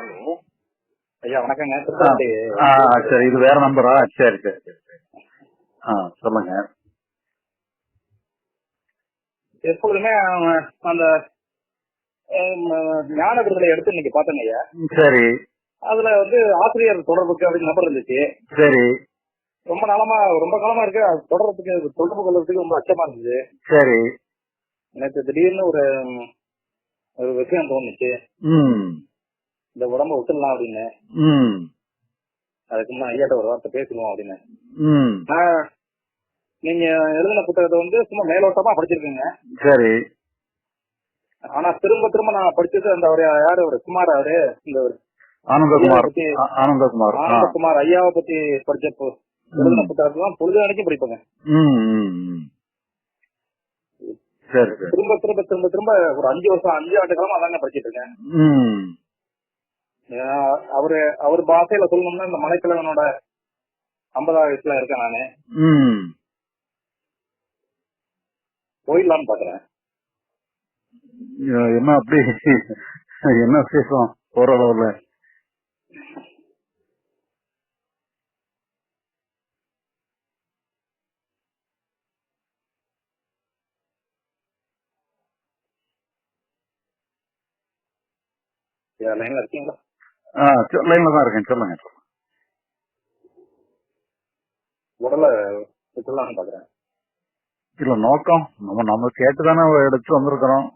ஐயா வணக்கங்க. சரி இது வேற நம்பரா? சரி சரி சரி சரி. ஆ சொல்லுங்க. எப்பொழுதுமே அந்த ஞான விடுதலை எடுத்து இன்னைக்கு பார்த்தேங்க ஐயா. சரி. அதுல வந்து ஆசிரியர் தொடர்புக்கு அப்படின்னு நம்பர் இருந்துச்சு. சரி. ரொம்ப நாளமா ரொம்ப காலமா இருக்கு. அது தொடர்றதுக்கு தொடர்பு கொள்றதுக்கு ரொம்ப அச்சமா இருந்துச்சு சரி. எனக்கு திடீர்னு ஒரு ஒரு விஷயம் தோணுச்சு. இந்த உடம்ப விட்டுடலாம் அப்படின்னு. அதுக்கு முன்னாடி ஐயாட்ட ஒரு வார்த்தை பேசணும் அப்படின்னு. நான் நீங்க எழுதின புத்தகத்தை வந்து சும்மா மேலோட்டமா படிச்சிருக்கீங்க. சரி. ஆனா திரும்ப திரும்ப நான் படிச்சது அந்த அவர் யாரு ஒரு குமார் அவரு இந்த ஒரு ஆனந்தகுமார் ஆனந்தகுமார் ஆனந்தகுமார் ஐயாவை பத்தி படிச்ச பு- எழுதின புத்தகத்தெல்லாம் பொழுது அன்னைக்கு படிப்பேங்க. திரும்ப திரும்ப திரும்ப திரும்ப ஒரு அஞ்சு வருஷம் அஞ்சு ஆண்டு காலமா அதாங்க படிச்சிட்டு இருக்கேன். அவரு அவர் பாஷையில சொல்லணும்னா இந்த மலைக்கிழவனோட ஐம்பதாவது வயசுல இருக்கேன் நானு. ம். போயிடலாம்னு பாக்குறேன். என்ன அப்படி? என்ன விசேஷம்? ஓரளவுல லைன்ல இருக்கீங்களா? ஆ லைன்ல தான் இருக்கேன் சொல்லுங்க. உடலை விட்டுலாம்னு பாக்குறேன் இல்ல நோக்கம். நம்ம நம்ம கேட்டுதானே எடுத்து வந்திருக்கிறோம்.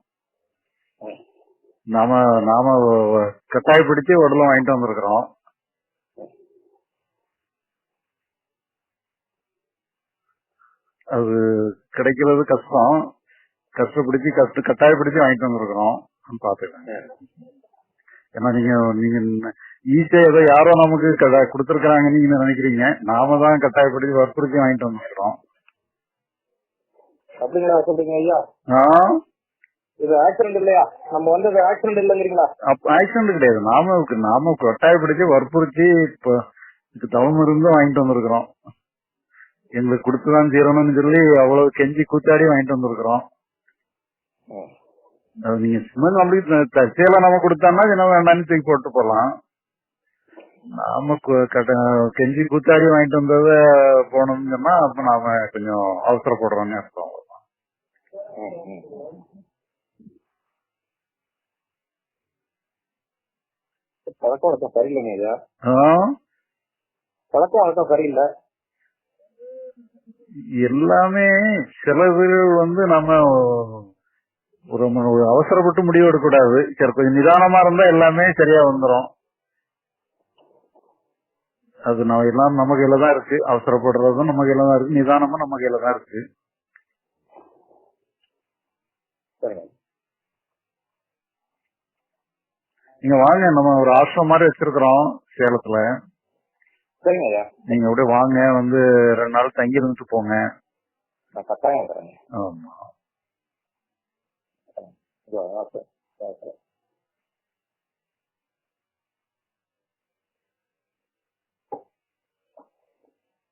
நாம நாம கட்டாயப்படுத்தி உடலும் வாங்கிட்டு வந்திருக்கிறோம். அது கிடைக்கிறது கஷ்டம். கஷ்டப்படுத்தி கஷ்ட கட்டாயப்படுத்தி வாங்கிட்டு வந்திருக்கிறோம். பாத்துக்கோங்க ஏன்னா நீங்க நீங்க ஈஸியா ஏதோ யாரோ நமக்கு கட- கொடுத்திருக்கிறாங்கன்னு நீங்க நினைக்கிறீங்க. நாம தான் கட்டாயப்படுத்தி வற்புறுத்தி வாங்கிட்டு வந்திருக்கிறோம் அப்படிங்களா சொல்றீங்க ஐயா? இது ஆக்சிடென்ட் இல்லையா? நம்ம வந்தது ஆக்சிடென்ட் இல்லைங்கிறீங்களா? அப்ப ஆக்சிடென்ட் கிடையாது. நாம நாம கட்டாயப்படுத்தி வற்புறுத்தி இப்ப தவம் இருந்து வாங்கிட்டு வந்திருக்கிறோம். எங்களுக்கு கொடுத்துதான் தீரணும்னு சொல்லி அவ்வளவு கெஞ்சி கூத்தாடி வாங்கிட்டு வந்திருக்கிறோம். அது நீங்க சும்மா அப்படி தற்செயலா நம்ம கொடுத்தோம்னா என்ன வேண்டாம்னு தூக்கி போட்டு போலாம் நாம கெஞ்சி கூத்தாடி வாங்கிட்டு வந்தத போனோம்னு சொன்னா அப்ப நாம கொஞ்சம் அவசரப்படுறோம்னு அர்த்தம் பழக்கம் வழக்கம் சரியில்லைங்க ஐயா. ஆ? பழக்கம் வழக்கம் சரியில்லை. எல்லாமே செலவுகள் வந்து நம்ம ஒரு அவசரப்பட்டு முடிவு எடுக்கக்கூடாது. சரி கொஞ்சம் நிதானமா இருந்தா எல்லாமே சரியா வந்துரும். அது நம்ம எல்லாம் நம்ம கையில தான் இருக்கு. அவசரப்படுறதும் நம்ம கையில தான் இருக்கு. நிதானமும் நம்ம கையில தான் இருக்கு. நீங்க வாங்க நம்ம ஒரு ஆசிரமம் மாதிரி வச்சிருக்கிறோம் சேலத்துல. நீங்க அப்படியே வாங்க வந்து ரெண்டு நாள் தங்கி இருந்துட்டு போங்க ஆமா.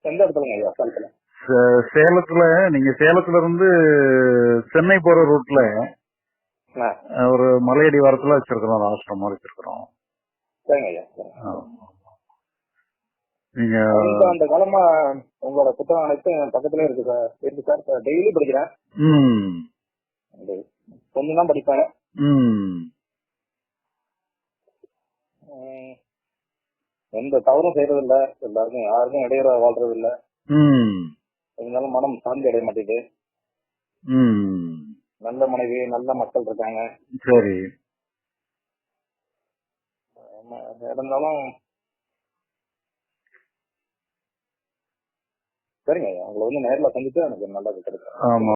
எந்த இடத்துலங்க ஐயா? சேலத்துல. சே- சேலத்துல நீங்க சேலத்துல இருந்து சென்னை போற ரூட்ல ஆ, அஹ், ஒரு மலையடி வாரத்துல வச்சிருக்கிறோம் ஒரு ஆசிரமம் வச்சிருக்கிறோம். சரிங்க ஐயா சரிங்க. ஆமா. நீங்க அந்த காலமா உங்களோட புத்தகம் அனைத்தும் என் பக்கத்துலயே இருக்கு சார். இருக்கு சார். டெய்லி படிக்கிறேன். ம். கொஞ்சம் தான் உம், எந்த தவறும் செய்யறது இல்ல எல்லாருக்கும் யாருக்கும் இடையூற வாழ்றது இல்ல இருந்தாலும் மனம் சாந்தி அடைய மாட்டேங்குது நல்ல மனைவி நல்ல மக்கள் இருக்காங்க. சரி. இருந்தாலும் சரிங்க ஐயா உங்களை வந்து நேர்ல சந்திச்சு எனக்கு நல்லது கிடைக்கும். ஆமா.